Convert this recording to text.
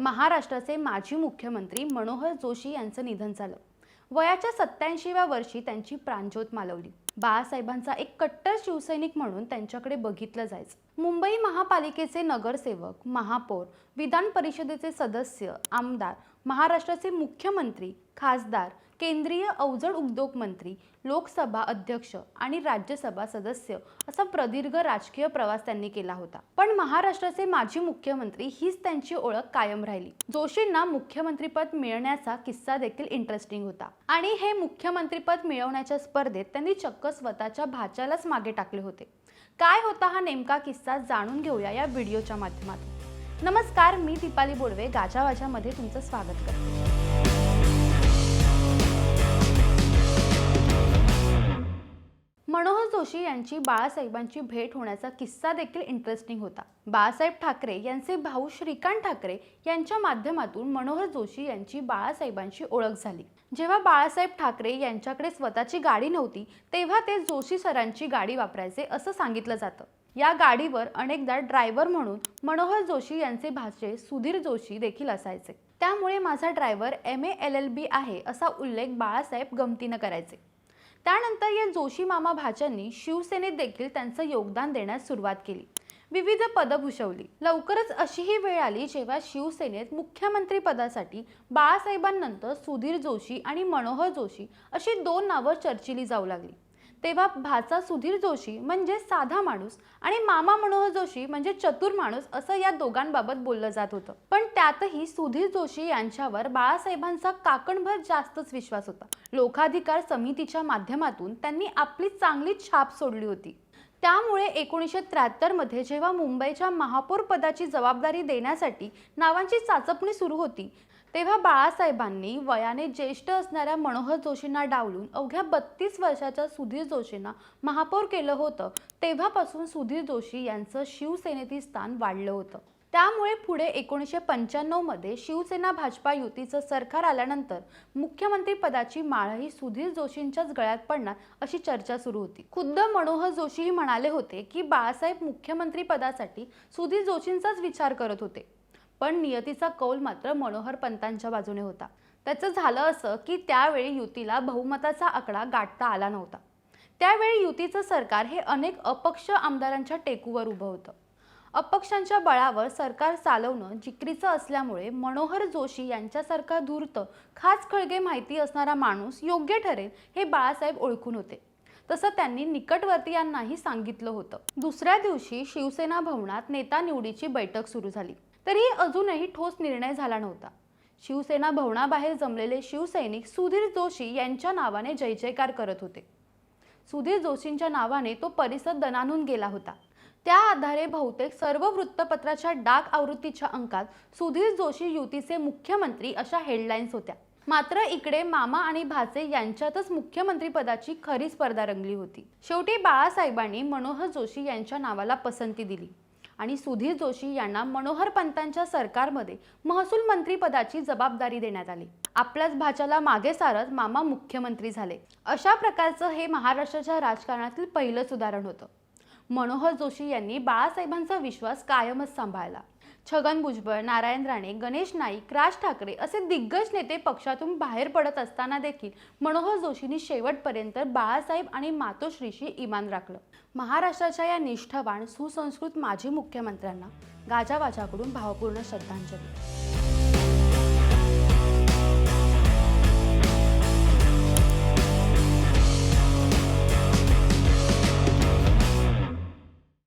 महाराष्ट्राचे माजी मुख्यमंत्री मनोहर जोशी यांचं निधन झालं. वयाच्या सत्याऐंशीव्या वर्षी त्यांची प्राणज्योत मालवली. बाळासाहेबांचा एक कट्टर शिवसैनिक म्हणून त्यांच्याकडे बघितलं जायचं. मुंबई महापालिकेचे नगरसेवक महापौर विधान परिषदेचे सदस्य आमदार महाराष्ट्राचे मुख्यमंत्री खासदार केंद्रीय अवजड उद्योग मंत्री लोकसभा अध्यक्ष आणि राज्यसभा सदस्य असा प्रदीर्घ राजकीय प्रवास त्यांनी केला होता. पण महाराष्ट्राचे माजी मुख्यमंत्री हीच त्यांची ओळख कायम राहिली. जोशींना मुख्यमंत्रीपद मिळण्याचा किस्सा देखील इंटरेस्टिंग होता. आणि हे मुख्यमंत्रीपद मिळवण्याच्या स्पर्धेत त्यांनी चक्क स्वतःच्या भाच्यालाच मागे टाकले होते. काय होता हा नेमका किस्सा जाणून घेऊया या व्हिडिओच्या माध्यमातून. नमस्कार मी दीपाली बोडवे. गाजावाजामध्ये तुमचं स्वागत करते. मनोहर जोशी यांची बाळासाहेबांची भेट होण्याचा किस्सा देखील इंटरेस्टिंग होता. बाळासाहेब ठाकरे यांचे भाऊ श्रीकांत ठाकरे यांच्या माध्यमातून मनोहर जोशी यांची बाळासाहेबांची ओळख झाली. जेव्हा बाळासाहेब ठाकरे यांच्याकडे स्वतःची गाडी नव्हती तेव्हा ते जोशी सरांची गाडी वापरायचे असं सांगितलं जातं. या गाडीवर अनेकदा ड्रायव्हर म्हणून मनोहर जोशी यांचे भाचे सुधीर जोशी देखील असायचे. त्यामुळे माझा driver M A L L B आहे असा उल्लेख बाळासाहेब गमतीनं करायचे. त्यानंतर या जोशी मामा भाच्यांनी शिवसेनेत देखील त्यांचं योगदान देण्यास सुरुवात केली. विविध पदं भूषवली. लवकरच अशीही वेळ आली जेव्हा शिवसेनेत मुख्यमंत्री पदासाठी बाळासाहेबांनंतर सुधीर जोशी आणि मनोहर जोशी अशी दोन नावं चर्चिली जाऊ लागली. तेव्हा भाचा सुधीर जोशी म्हणजे साधा माणूस आणि मामा मनोहर जोशी म्हणजे चतुर माणूस असं या दोघांबाबत बोललं जात होतं. पण त्यातही सुधीर जोशी यांच्यावर बाळासाहेबांचा काकणभर जास्तच विश्वास होता. लोकाधिकार समितीच्या माध्यमातून त्यांनी आपली चांगली छाप सोडली होती. त्यामुळे एकोणीसशे त्र्याहत्तरमध्ये जेव्हा मुंबईच्या महापौर पदाची जबाबदारी देण्यासाठी नावांची चाचपणी सुरू होती तेव्हा बाळासाहेबांनी वयाने ज्येष्ठ असणाऱ्या मनोहर जोशींना डावलून अवघ्या बत्तीस वर्षाच्या सुधीर जोशींना महापौर केलं होतं. तेव्हापासून सुधीर जोशी यांचं शिवसेनेतील स्थान वाढलं होतं. त्यामुळे पुढे एकोणीसशे पंच्याण्णवमध्ये शिवसेना भाजपा युतीचं सरकार आल्यानंतर मुख्यमंत्री पदाची माळही सुधीर जोशींच्याच गळ्यात पडणार अशी चर्चा सुरू होती. खुद्द मनोहर जोशीही म्हणाले होते की बाळासाहेब मुख्यमंत्री पदासाठी सुधीर जोशींचाच विचार करत होते. पण नियतीचा कौल मात्र मनोहर पंतांच्या बाजूने होता. त्याचं झालं असं की त्यावेळी युतीला बहुमताचा आकडा गाठता आला नव्हता. त्यावेळी युतीचं सरकार हे अनेक अपक्ष आमदारांच्या टेकूवर उभं होतं. अपक्षांच्या बळावर सरकार चालवणं जिकरीचं असल्यामुळे मनोहर जोशी यांच्यासारखा धूर्त खास खळगे माहिती असणारा माणूस योग्य ठरेल हे बाळासाहेब ओळखून होते. तसं त्यांनी निकटवर्तीयांनाही सांगितलं होतं. दुसऱ्या दिवशी शिवसेना भवनात नेता निवडीची बैठक सुरू झाली. तरी अजूनही ठोस निर्णय झाला नव्हता. शिवसेना भवनाबाहेर जमलेले शिवसैनिक सुधीर जोशी यांच्या नावाने जय जयकार करत होते. सुधीर जोशींच्या नावाने तो परिसर दणानून गेला होता. त्या आधारे बहुतेक सर्व वृत्तपत्राच्या डाक आवृत्तीच्या अंकात सुधीर जोशी युतीचे मुख्यमंत्री अशा हेडलाईन्स होत्या. मात्र इकडे मामा आणि भाचे यांच्यातच मुख्यमंत्री पदाची खरी स्पर्धा रंगली होती. शेवटी बाळासाहेबांनी मनोहर जोशी यांच्या नावाला पसंती दिली. आणि सुधीर जोशी यांना मनोहर पंतांच्या सरकारमध्ये महसूल मंत्रीपदाची जबाबदारी देण्यात आली. आपल्याच भाच्याला मागे सारत मामा मुख्यमंत्री झाले. अशा प्रकारचं हे महाराष्ट्राच्या राजकारणातील पहिलंच उदाहरण होतं. मनोहर जोशी यांनी बाळासाहेबांचा विश्वास कायमच सांभाळला. छगन भुजबळ नारायण राणे गणेश नाईक राज ठाकरे असे दिग्गज नेते पक्षातून बाहेर पडत असताना देखील मनोहर जोशींनी शेवटपर्यंत बाळासाहेब आणि मातोश्रीशी इमान राखलं. महाराष्ट्राच्या या निष्ठावान सुसंस्कृत माजी मुख्यमंत्र्यांना गाजावाजाकडून भावपूर्ण श्रद्धांजली.